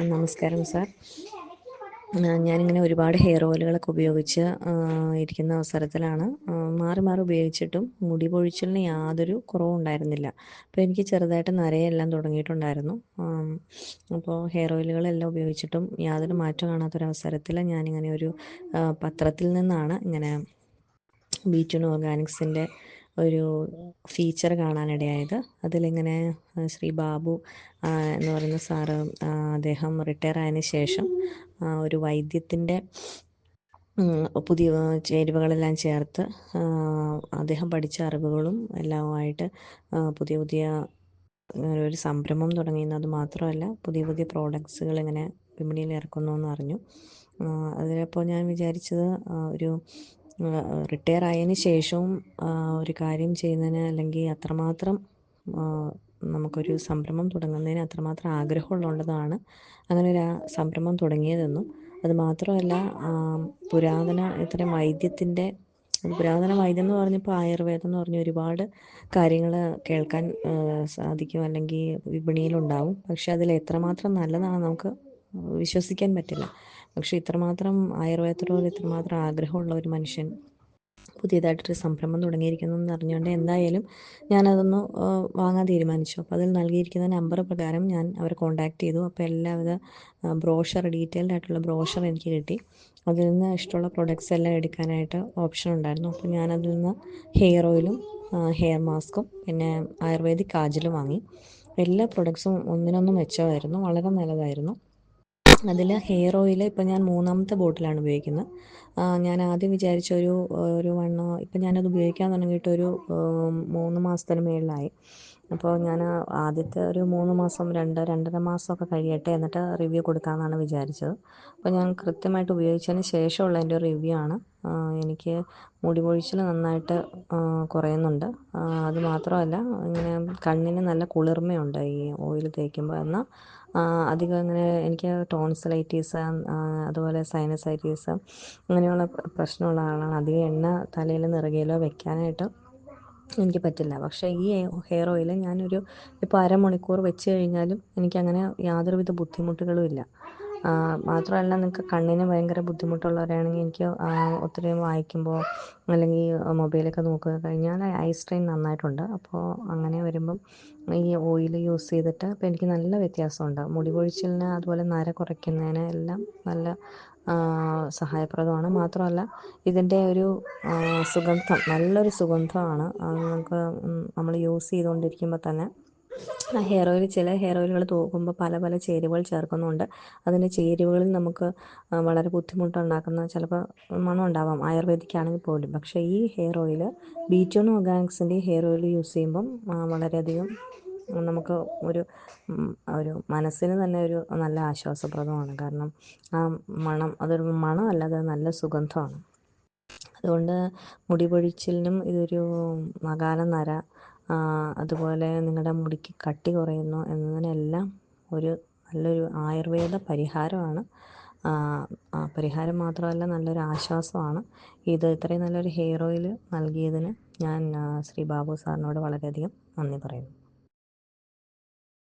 നമസ്കാരം സാർ. ഞാനിങ്ങനെ ഒരുപാട് ഹെയർ ഓയിലുകളൊക്കെ ഉപയോഗിച്ച് ഇരിക്കുന്ന അവസരത്തിലാണ്. മാറി മാറി ഉപയോഗിച്ചിട്ടും മുടി പൊഴിച്ചിലിന് യാതൊരു കുറവും ഉണ്ടായിരുന്നില്ല. അപ്പോൾ എനിക്ക് ചെറുതായിട്ട് നരയെല്ലാം തുടങ്ങിയിട്ടുണ്ടായിരുന്നു. അപ്പോൾ ഹെയർ ഓയിലുകളെല്ലാം ഉപയോഗിച്ചിട്ടും യാതൊരു മാറ്റം കാണാത്തൊരവസരത്തിൽ ഞാനിങ്ങനെ ഒരു പത്രത്തിൽ നിന്നാണ് ഇങ്ങനെ ബീറ്റുൺ ഓർഗാനിക്സിന്റെ ഒരു ഫീച്ചർ കാണാനിടയായത്. അതിലിങ്ങനെ ശ്രീ ബാബു എന്ന് പറയുന്ന സാറ് അദ്ദേഹം റിട്ടയർ ആയതിനു ശേഷം ഒരു വൈദ്യത്തിന്റെ പുതിയ ചേരുവകളെല്ലാം ചേർത്ത് അദ്ദേഹം പഠിച്ച അറിവുകളും എല്ലാമായിട്ട് പുതിയ പുതിയ ഒരു സംരംഭം തുടങ്ങിയെന്നത് മാത്രമല്ല പുതിയ പുതിയ പ്രോഡക്ട്സുകൾ ഇങ്ങനെ വിപണിയിൽ ഇറക്കുന്നു എന്ന് അറിഞ്ഞു. അതിലപ്പോൾ ഞാൻ വിചാരിച്ചത് ഒരു റിട്ടയർ ആയതിന് ശേഷവും ഒരു കാര്യം ചെയ്യുന്നതിന് അല്ലെങ്കിൽ അത്രമാത്രം നമുക്കൊരു സംരംഭം തുടങ്ങുന്നതിന് അത്രമാത്രം ആഗ്രഹമുള്ളതാണ്. അങ്ങനെ ഒരു സംരംഭം തുടങ്ങിയതെന്നും അത് മാത്രമല്ല പുരാതന ഇത്തരം വൈദ്യത്തിന്റെ പുരാതന വൈദ്യം എന്ന് പറഞ്ഞപ്പോൾ ആയുർവേദം എന്ന് പറഞ്ഞ ഒരുപാട് കാര്യങ്ങൾ കേൾക്കാൻ സാധിക്കും അല്ലെങ്കിൽ വിപണിയിലുണ്ടാവും. പക്ഷെ അതിൽ എത്രമാത്രം നല്ലതാണ് നമുക്ക് വിശ്വസിക്കാൻ പറ്റില്ല. പക്ഷെ ഇത്രമാത്രം ആയുർവേദത്തോട് ഇത്രമാത്രം ആഗ്രഹമുള്ള ഒരു മനുഷ്യൻ പുതിയതായിട്ടൊരു സംരംഭം തുടങ്ങിയിരിക്കുന്നു എന്ന് അറിഞ്ഞുകൊണ്ട് എന്തായാലും ഞാനതൊന്ന് വാങ്ങാൻ തീരുമാനിച്ചു. അപ്പോൾ അതിൽ നൽകിയിരിക്കുന്ന നമ്പർ പ്രകാരം ഞാൻ അവരെ കോൺടാക്ട് ചെയ്തു. അപ്പോൾ എല്ലാവിധ ബ്രോഷർ ഡീറ്റെയിൽഡ് ആയിട്ടുള്ള ബ്രോഷർ എനിക്ക് കിട്ടി. അതിൽ നിന്ന് ഇഷ്ടമുള്ള പ്രൊഡക്ട്സ് എല്ലാം എടുക്കാനായിട്ട് ഓപ്ഷൻ ഉണ്ടായിരുന്നു. അപ്പോൾ ഞാനതിൽ നിന്ന് ഹെയർ ഓയിലും ഹെയർ മാസ്കും പിന്നെ ആയുർവേദിക് കാജലും വാങ്ങി. എല്ലാ പ്രൊഡക്ട്സും ഒന്നിനൊന്നും മെച്ചമായിരുന്നു. വളരെ നല്ലതായിരുന്നു. അതിൽ ഹെയർ ഓയിൽ ഇപ്പം ഞാൻ മൂന്നാമത്തെ ബോട്ടിലാണ് ഉപയോഗിക്കുന്നത്. ഞാൻ ആദ്യം വിചാരിച്ച ഒരു ഒരു വൺ ഇപ്പം ഞാനത് ഉപയോഗിക്കാൻ തുടങ്ങിയിട്ട് ഒരു മൂന്ന് മാസത്തിന് മേളിലായി. അപ്പോൾ ഞാൻ ആദ്യത്തെ ഒരു മൂന്ന് മാസം രണ്ട് രണ്ടര മാസമൊക്കെ കഴിയട്ടെ എന്നിട്ട് റിവ്യൂ കൊടുക്കാമെന്നാണ് വിചാരിച്ചത്. അപ്പോൾ ഞാൻ കൃത്യമായിട്ട് ഉപയോഗിച്ചതിന് ശേഷമുള്ള എന്റെ റിവ്യൂ ആണ്. എനിക്ക് മുടി പൊഴിച്ചിൽ നന്നായിട്ട് കുറയുന്നുണ്ട്. അത് മാത്രമല്ല ഇങ്ങനെ കണ്ണിന് നല്ല കുളിർമയുണ്ട് ഈ ഓയിൽ തേക്കുമ്പോൾ എന്നാൽ അധികം ഇങ്ങനെ എനിക്ക് ടോൺസിലൈറ്റീസ് അതുപോലെ സൈനസൈറ്റീസ് അങ്ങനെയുള്ള പ്രശ്നമുള്ള ആളാണ്. അധികം എണ്ണ തലയിൽ നിറകിലോ വെക്കാനായിട്ട് എനിക്ക് പറ്റില്ല. പക്ഷേ ഈ ഹെയർ ഓയിൽ ഞാനൊരു ഇപ്പോൾ അരമണിക്കൂർ വെച്ച് കഴിഞ്ഞാലും എനിക്കങ്ങനെ യാതൊരുവിധ ബുദ്ധിമുട്ടുകളും ഇല്ല മാത്രമല്ല നിങ്ങൾക്ക് കണ്ണിന് ഭയങ്കര ബുദ്ധിമുട്ടുള്ളവരാണെങ്കിൽ എനിക്ക് ഒത്തിരി വായിക്കുമ്പോൾ അല്ലെങ്കിൽ മൊബൈലൊക്കെ നോക്കുക കഴിഞ്ഞാൽ ഐ സ്ട്രെയിൻ നന്നായിട്ടുണ്ട്. അപ്പോൾ അങ്ങനെ വരുമ്പം ഈ ഓയിൽ യൂസ് ചെയ്തിട്ട് അപ്പോൾ എനിക്ക് നല്ല വ്യത്യാസമുണ്ട്. മുടി കൊഴിച്ചിലിന് അതുപോലെ നര കുറയ്ക്കുന്നതിന് എല്ലാം നല്ല സഹായപ്രദമാണ്. മാത്രമല്ല ഇതിന്റെ ഒരു സുഗന്ധം നല്ലൊരു സുഗന്ധമാണ്. നമുക്ക് നമ്മൾ യൂസ് ചെയ്തുകൊണ്ടിരിക്കുമ്പോൾ തന്നെ ഹെയർ ഓയിൽ ചില ഹെയർ ഓയിലുകൾ തൂക്കുമ്പോൾ പല പല ചേരുവകൾ ചേർക്കുന്നുണ്ട്. അതിന്റെ ചേരുവകളിൽ നമുക്ക് വളരെ ബുദ്ധിമുട്ടുണ്ടാക്കുന്ന ചിലപ്പോൾ മണം ഉണ്ടാവാം ആയുർവേദിക് ആണെങ്കിൽ പോലും. പക്ഷേ ഈ ഹെയർ ഓയിൽ ബീറ്റോൺ ഓർഗാനിക്സിന്റെ ഹെയർ ഓയിൽ യൂസ് ചെയ്യുമ്പം വളരെയധികം നമുക്ക് ഒരു ഒരു മനസ്സിന് തന്നെ ഒരു നല്ല ആശ്വാസപ്രദമാണ്. കാരണം ആ മണം അതൊരു മണമല്ല അത് നല്ല സുഗന്ധമാണ്. അതുകൊണ്ട് മുടി പൊഴിച്ചിലിനും ഇതൊരു അകാല നര അതുപോലെ നിങ്ങളുടെ മുടിക്ക് കട്ടി കുറയുന്നു എന്നതിനെല്ലാം ഒരു നല്ലൊരു ആയുർവേദ പരിഹാരമാണ്. പരിഹാരം മാത്രമല്ല നല്ലൊരു ആശ്വാസമാണ്. ഇത് ഇത്രയും നല്ലൊരു ഹെയർ ഓയിൽ നൽകിയതിന് ഞാൻ ശ്രീ ബാബു സാറിനോട് വളരെയധികം നന്ദി പറയുന്നു.